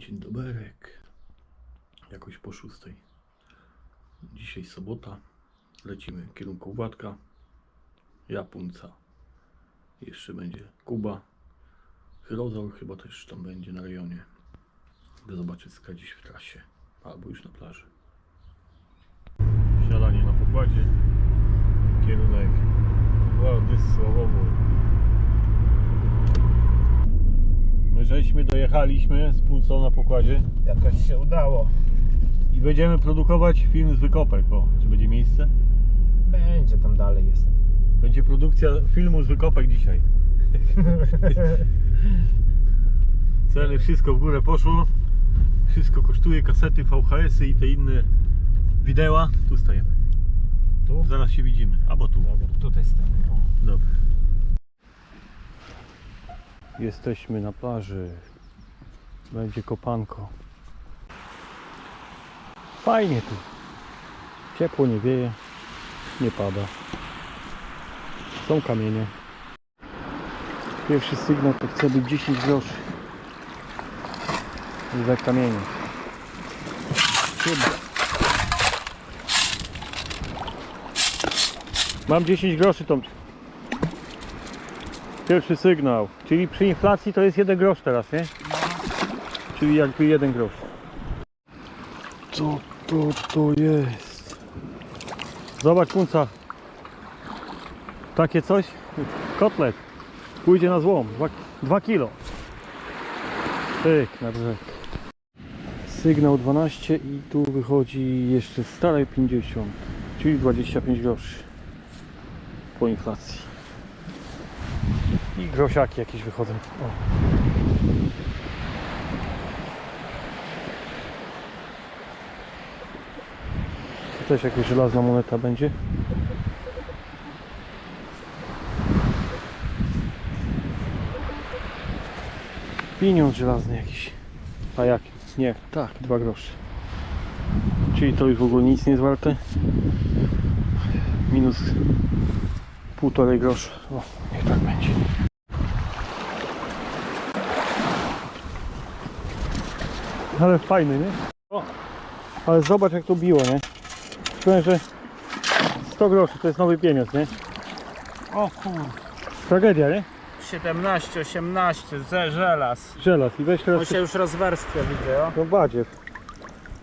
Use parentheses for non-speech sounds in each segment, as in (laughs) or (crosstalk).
Dzień doberek. Jakoś po szóstej. Dzisiaj sobota. Lecimy w kierunku Władka. Japunca. Jeszcze będzie Kuba. Hyrozor chyba też tam będzie na rejonie. Idę zobaczyć ska dziś w trasie. Albo już na plaży. Siadanie na pokładzie. Żeśmy dojechaliśmy z Pulsą na pokładzie Jakoś się udało. i będziemy produkować film z wykopek. O, czy będzie miejsce? Będzie tam dalej jest. Będzie produkcja filmu z wykopek dzisiaj. (laughs) Ceny, wszystko w górę poszło. Wszystko kosztuje, kasety, VHS-y i te inne wideo. Tu stajemy. Tu? Zaraz się widzimy. Albo tu. Dobra, tutaj. O. Dobra. Jesteśmy na plaży. Będzie kopanko. Fajnie tu. Ciepło nie wieje. Nie pada. Są kamienie. Pierwszy sygnał to chce być 10 groszy. Za kamienie. Chyba. Mam 10 groszy Tomczyk. Pierwszy sygnał. Czyli przy inflacji to jest 1 grosz teraz, nie? Czyli jakby 1 grosz. Co to to jest? Zobacz punca. Takie coś? Kotlet. Pójdzie na złom. 2 kilo. Tyk na brzeg. Sygnał 12 i tu wychodzi jeszcze stare 50. Czyli 25 groszy po inflacji. I grosiaki jakieś wychodzą. O. Też jakaś żelazna moneta będzie. Pieniądz żelazny jakiś. A jak? Nie, tak, dwa grosze. Czyli to już w ogóle nic nie jest warte. Minus półtorej grosza. O, niech tak będzie. Ale fajny, nie? O, ale zobacz jak to biło, nie? Powiem, że 100 groszy to jest nowy pieniądz, nie? o kur... Tragedia, nie? 17, 18, ze żelaz. Żelaz i weź On teraz się już rozwerstwia, widzę, o. no badziew.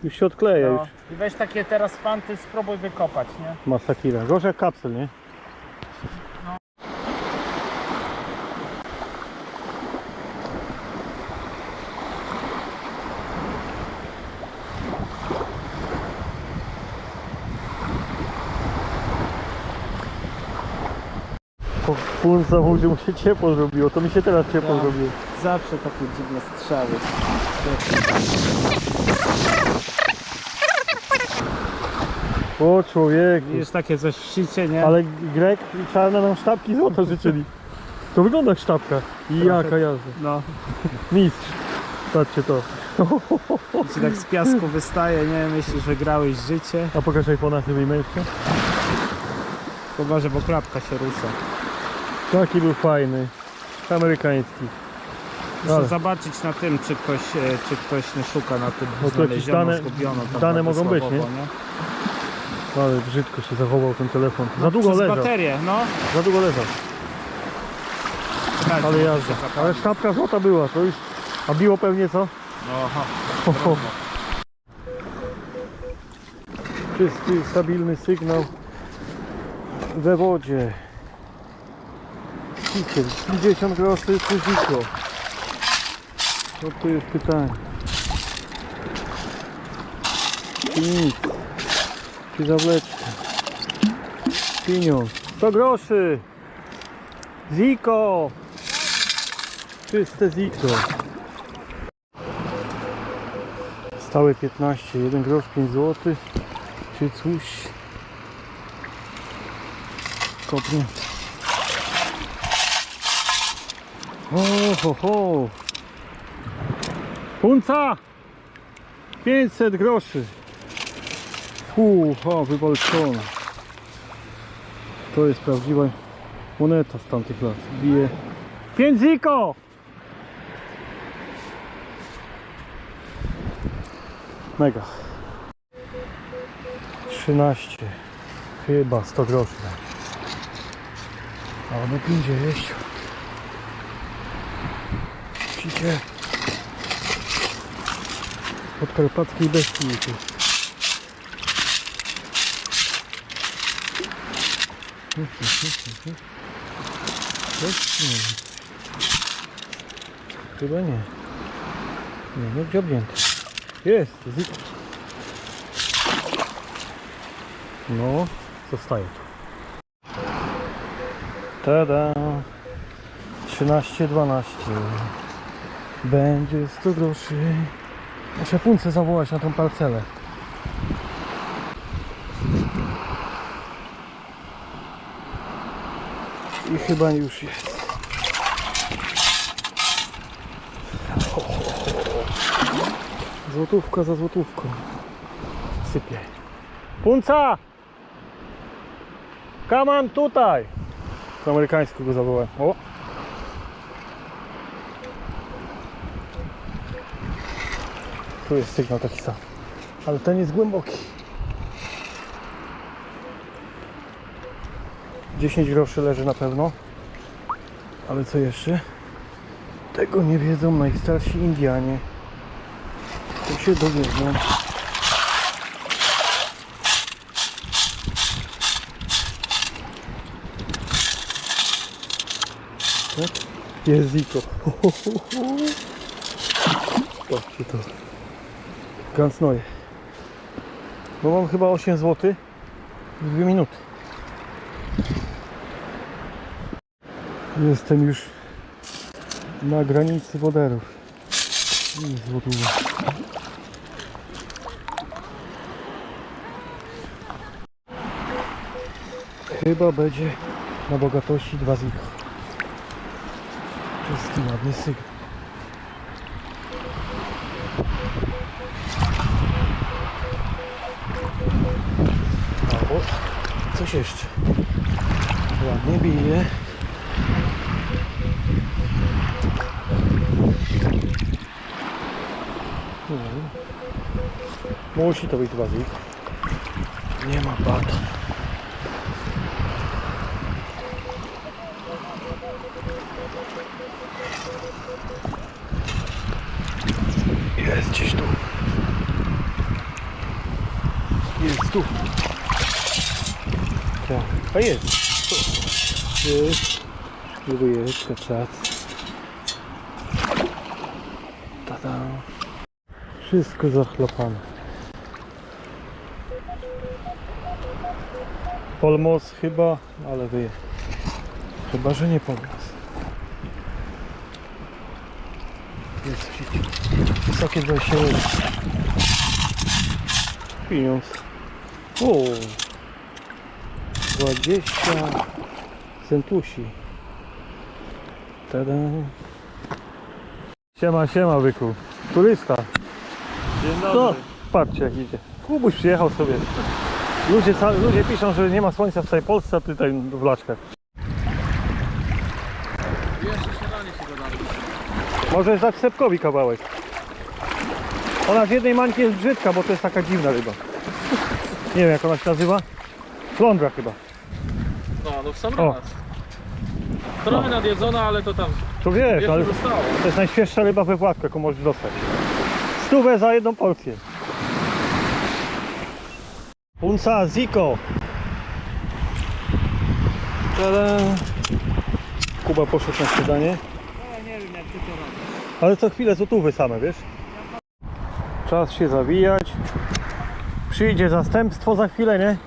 Już się odkleja No. już. I weź takie teraz fanty, spróbuj wykopać, nie? Masakira. Gorzej jak kapsel, nie? Po punca mówił, że mu się ciepło zrobiło. To mi się teraz ciepło Tak. zrobiło. Zawsze takie dziwne strzały. O człowieku. Widzisz takie coś w sicie, nie? Ale Grek i Czarna nam sztabki złota życzyli. To wygląda jak sztabka. I jaka jazda. No, Mistrz. Patrzcie to. i ci tak z piasku wystaje, nie? Myślisz, że grałeś życie. A pokaż iPhone'a sobie mężczyzn. Poważę, bo klapka się rusza. Taki był fajny. Amerykański. Muszę Ale. zobaczyć na tym, czy ktoś, e, czy ktoś nie szuka na tym No to jakieś znaleziono, dane- zgubiono. tam dane mogą być, nie? Wysławowo, Ale brzydko się zachował ten telefon. Za długo No, Przez leżał. baterię, no. Za długo leżał. Tak, Ale może jazda. się Ale sztabka złota była. To już... A biło pewnie co? No, aha. Ho, ho. Czysty, stabilny sygnał we wodzie. Widzicie, 50 groszy czy ziko? No to jest pytanie. Czy nic? Czy zawleczka? Pieniądz. 100 groszy! Ziko! Czyste ziko. Stałe 15, 1 grosz 5 zł. Czy coś? Kopnie. O, ho, ho. Punca! 500 groszy. Uha, wywalczona. To jest prawdziwa moneta z tamtych lat. Bije 5 ziko! Mega. 13. Chyba 100 groszy. Albo 50. Widzicie? Podkarpackiej bestii. Chyba nie. Nie, nie dziobnięty. Jest. No, zostaje. Tada. 13, 12. Będzie 100 groszy. Muszę punce zawołać na tą parcelę. I chyba już jest. Złotówka za złotówką. Sypie. Punca! Kaman tutaj! Po amerykańsku go zawołałem. O! Tu jest sygnał taki sam. Ale ten jest głęboki. 10 groszy leży na pewno. Ale co jeszcze? Tego nie wiedzą najstarsi Indianie. To się dowiedzą. Tak? Jest Ziko. (laughs) Patrzcie to. Gansnoje. Bo mam chyba 8 zł w 2 minuty. Jestem już na granicy woderów. I złotówy. Chyba będzie na bogatości dwa ziko. Czysty, ładny sygnał. Albo coś jeszcze. Ładnie bije. Nie wiem. Musi to być dwa zik. Nie ma bata. Jest. Jest. Kaczat. Tada. Wszystko zachlapane. Polmos chyba, ale wyje. Chyba, że nie polmos. Jest. Wysokie 21. Pieniądz. O! 20 centusi. Tada. Siema, siema, byku. Turysta. Dzień No, patrzcie jak idzie. Kubuś przyjechał sobie. Ludzie, ludzie piszą, że nie ma słońca w całej Polsce, a tutaj w Laczkach. Może dać Sepkowi kawałek. Ona z jednej mańki jest brzydka, bo to jest taka dziwna ryba. Nie wiem jak ona się nazywa. Flądra chyba. No, no w sam O. raz. Trochę nadjedzona, ale to tam To wiesz, ale zostało. to jest najświeższa ryba we Władku, jaką możesz dostać. Stówę za jedną porcję. Punca Ziko. Tada. Kuba poszedł na śniadanie. Ale co chwilę złotówy same, wiesz? Czas się zawijać. Przyjdzie zastępstwo za chwilę, nie?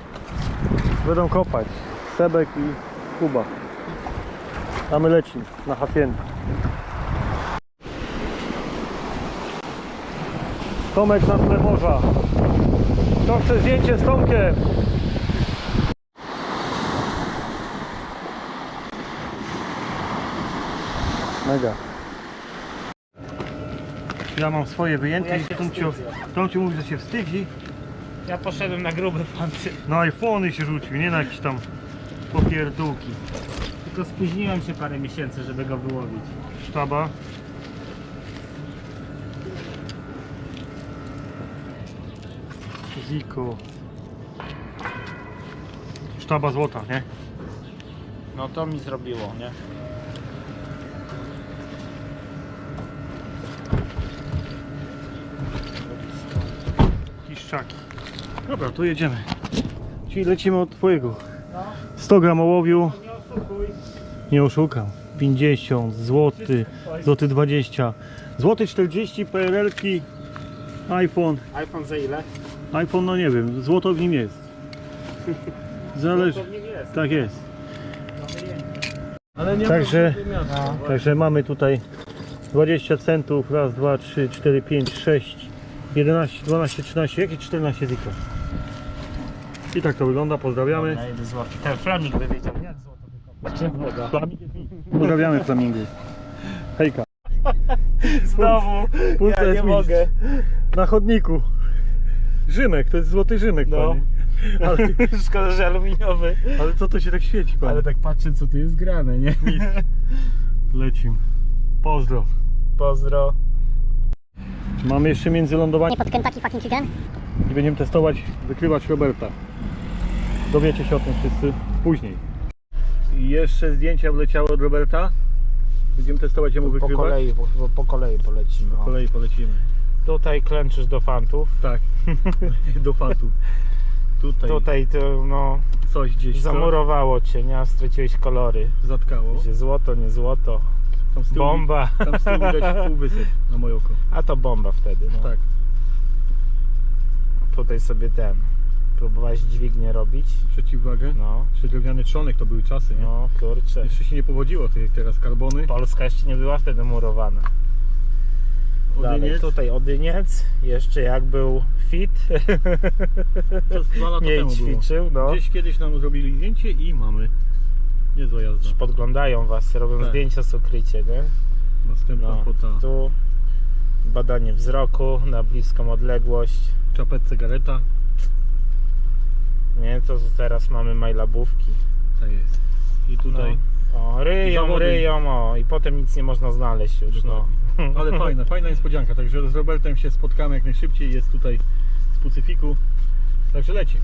Będą kopać. Sebek i Kuba. A my lecimy na hacienda. Tomek na tle morza. Kto chce zdjęcie z Tomkiem? Mega. Ja mam swoje wyjęte i Tomciu, mówi, że się wstydzi. Ja poszedłem na gruby (laughs) fancy. Na iPhony się rzucił, nie na jakieś tam popierdółki. Tylko spóźniłem się parę miesięcy, żeby go wyłowić. Sztaba. Ziko. Sztaba złota, nie? No to mi zrobiło, nie? Kiszczaki. Dobra, to jedziemy. Czyli lecimy od twojego. 100 gram ołowiu. Nie oszukam. 50 zł, złoty 20, złoty 40 PRL-ki, iPhone. iPhone za ile? iPhone no nie wiem, złoto w nim jest. Zależy. Jest. Tak jest. Ale nie Także- No. Także mamy tutaj 20 centów, raz, dwa, trzy, cztery, pięć, sześć, 11, 12, 13, jakieś 14 ziko. I tak to wygląda, pozdrawiamy. Ten flamik by wiedział, jak złoto wykopać. Pozdrawiamy flamingo. Hejka. (laughs) Znowu, Puste ja nie mogę. Na chodniku. Rzymek, to jest złoty Rzymek, No. panie. (laughs) Ale, Szkoda, że aluminiowy. ale co to się tak świeci, panie? Ale tak patrzę, co tu jest grane, nie? Lecim. Pozdro. Pozdro. Mamy jeszcze międzylądowanie pod Kentucky fucking chicken? I będziemy testować wykrywacz Roberta. Dowiecie się o tym wszyscy później. I jeszcze zdjęcia wleciały od Roberta. Będziemy testować jemu Po wykrywacz. kolei, bo po kolei polecimy. Po kolei polecimy. Tutaj klęczysz do fantów. Tak. (laughs) Do fatu. Tutaj, Tutaj to no coś gdzieś co zamurowało cię, nie? Straciłeś kolory. zatkało. Gdzie złoto, nie złoto. Tam z tyłu, Bomba. Tam z tyłu widać (laughs) pół wysep na moje oko. A to bomba wtedy, no. Tak. Tutaj sobie ten. Próbowałeś dźwignię robić. Przeciwwagę. No, Jeszcze drewniany trzonek to były czasy, nie? no kurczę. Jeszcze się nie powodziło, jak teraz karbony. Polska jeszcze nie była wtedy murowana. Dalej, Odyniec. tutaj Odyniec. Jeszcze jak był fit, (laughs) To z dwa lata (laughs) nie temu było. ćwiczył, no. Gdzieś kiedyś nam zrobili zdjęcie i mamy. Niezła jazda. Podglądają was, robią Tak. zdjęcia z ukrycie, nie? Następna No, fota. tu badanie wzroku na bliską odległość. Czapet cygareta. Nie, to teraz mamy majlabówki. Tak jest. I tutaj. No. O, ryją, Zawody. ryją, o, i potem nic nie można znaleźć już, no. Ale (laughs) fajna, fajna niespodzianka. Także z Robertem się spotkamy jak najszybciej. Jest tutaj z Pacyfiku. Także leci.